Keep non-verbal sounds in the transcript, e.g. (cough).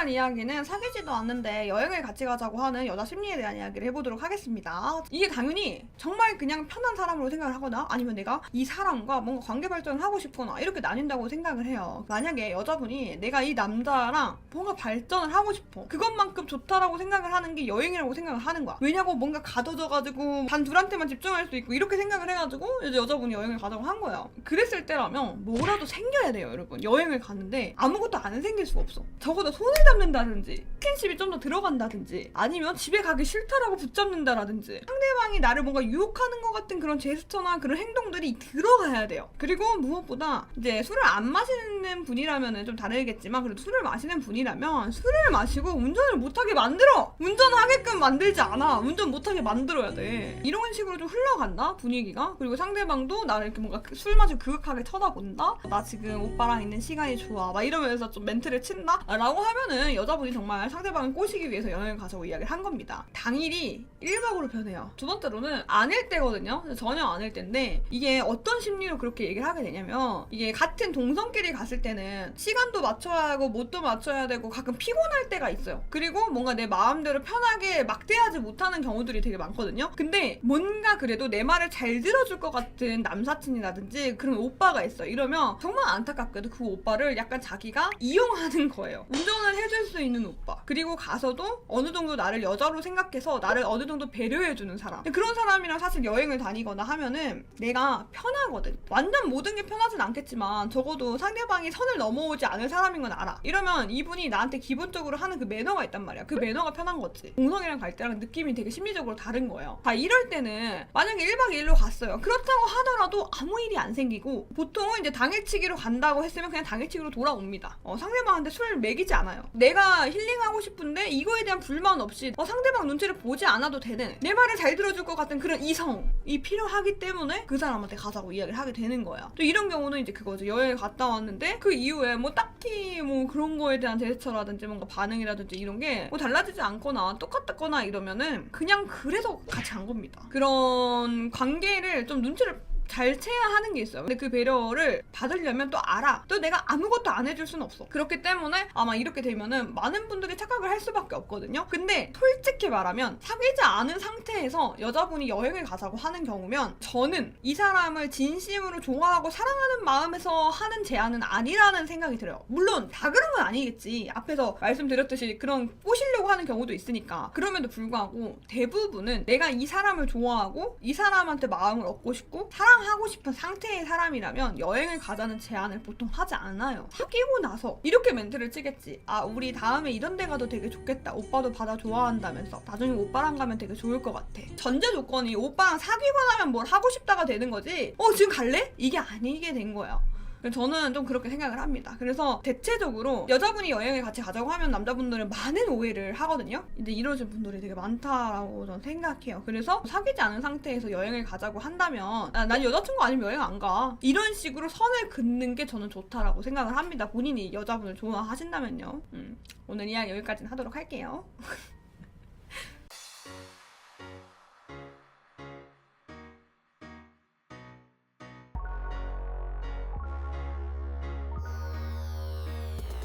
할 이야기는 사귀지도 않는데 여행을 같이 가자고 하는 여자 심리에 대한 이야기를 해보도록 하겠습니다. 이게 당연히 정말 그냥 편한 사람으로 생각을 하거나 아니면 내가 이 사람과 뭔가 관계 발전을 하고 싶거나 이렇게 나뉜다고 생각을 해요. 만약에 여자분이 내가 이 남자랑 뭔가 발전을 하고 싶어. 그것만큼 좋다라고 생각을 하는 게 여행이라고 생각을 하는 거야. 왜냐고 뭔가 가둬져가지고 단 둘한테만 집중할 수 있고 이렇게 생각을 해가지고 이제 여자분이 여행을 가자고 한 거예요. 그랬을 때라면 뭐라도 생겨야 돼요, 여러분. 여행을 가는데 아무것도 안 생길 수가 없어. 적어도 손을 잡는다든지 스킨십이 좀 더 들어간다든지 아니면 집에 가기 싫다라고 붙잡는다라든지 상대방이 나를 뭔가 유혹하는 것 같은 그런 제스처나 그런 행동들이 들어가야 돼요. 그리고 무엇보다 이제 술을 안 마시는 분이라면 좀 다르겠지만 그래도 술을 마시는 분이라면 술을 마시고 운전을 못하게 만들어! 운전하게끔 만들지 않아. 운전 못하게 만들어야 돼. 이런 식으로 좀 흘러간다 분위기가 그리고 상대방도 나를 이렇게 뭔가 그- 술 마시고 그윽하게 쳐다본다 나 지금 오빠랑 있는 시간이 좋아 막 이러면서 좀 멘트를 친다 라고 하면은 여자분이 정말 상대방을 꼬시기 위해서 여행을 가자고 이야기를 한 겁니다. 당일이 1박으로 변해요. 두 번째로는 아닐 때거든요. 전혀 아닐 때인데 이게 어떤 심리로 그렇게 얘기를 하게 되냐면 이게 같은 동성끼리 갔을 때는 시간도 맞춰야 하고 못도 맞춰야 되고 가끔 피곤할 때가 있어요. 그리고 뭔가 내 마음대로 편하게 막대하지 못하는 경우들이 되게 많거든요. 근데 뭔가 그래도 내 말을 잘 들어줄 것 같은 남사친이라든지 그런 오빠가 있어 이러면 정말 안타깝게도 그 오빠를 약간 자기가 이용하는 거예요. 운전을 해줄 수 있는 오빠. 그리고 가서도 어느 정도 나를 여자로 생각해서 나를 어느 정도 배려해주는 사람. 그런 사람이랑 사실 여행을 다니거나 하면은 내가 편하거든. 완전 모든 게 편하진 않겠지만 적어도 상대방이 선을 넘어오지 않을 사람인 건 알아. 이러면 이분이 나한테 기본적으로 하는 그 매너가 있단 말이야. 그 매너가 편한 거지. 공성이랑 갈 때랑 느낌이 되게 심리적으로 다른 거예요. 자 이럴 때는 만약에 1박 2일로 갔어요. 그렇다고 하더라도 아무 일이 안 생기고 보통은 이제 당일치기로 간다고 했으면 그냥 당일치기로 돌아옵니다. 어, 상대방한테 술 먹이지 않아요 내가 힐링하고 싶은데 이거에 대한 불만 없이 어, 상대방 눈치를 보지 않아도 되는 내 말을 잘 들어줄 것 같은 그런 이성이 필요하기 때문에 그 사람한테 가자고 이야기를 하게 되는 거야. 또 이런 경우는 이제 그거죠 여행 갔다 왔는데 그 이후에 뭐 딱히 뭐 그런 거에 대한 제스처라든지 뭔가 반응이라든지 이런 게 뭐 달라지지 않거나 똑같거나 이러면은 그냥 그래서 같이 간 겁니다. 그런 관계를 좀 눈치를 잘 채야 하는 게 있어요. 근데 그 배려를 받으려면 또 알아. 또 내가 아무것도 안 해줄 수는 없어. 그렇기 때문에 아마 이렇게 되면은 많은 분들이 착각을 할 수밖에 없거든요. 근데 솔직히 말하면 사귀지 않은 상태에서 여자분이 여행을 가자고 하는 경우면 저는 이 사람을 진심으로 좋아하고 사랑하는 마음에서 하는 제안은 아니라는 생각이 들어요. 물론 다 그런 건 아니겠지. 앞에서 말씀드렸듯이 그런 꼬시려고 하는 경우도 있으니까. 그럼에도 불구하고 대부분은 내가 이 사람을 좋아하고 이 사람한테 마음을 얻고 싶고 사랑 하고 싶은 상태의 사람이라면 여행을 가자는 제안을 보통 하지 않아요. 사귀고 나서 이렇게 멘트를 치겠지. 아, 우리 다음에 이런 데 가도 되게 좋겠다. 오빠도 바다 좋아한다면서. 나중에 오빠랑 가면 되게 좋을 것 같아. 전제 조건이 오빠랑 사귀고 나면 뭘 하고 싶다가 되는 거지. 어, 지금 갈래? 이게 아니게 된 거예요. 저는 좀 그렇게 생각을 합니다. 그래서 대체적으로 여자분이 여행을 같이 가자고 하면 남자분들은 많은 오해를 하거든요. 근데 이러신 분들이 되게 많다라고 저는 생각해요. 그래서 사귀지 않은 상태에서 여행을 가자고 한다면 아, 난 여자친구 아니면 여행 안 가. 이런 식으로 선을 긋는 게 저는 좋다라고 생각을 합니다. 본인이 여자분을 좋아하신다면요. 음, 오늘 이야기 여기까지는 하도록 할게요. (laughs)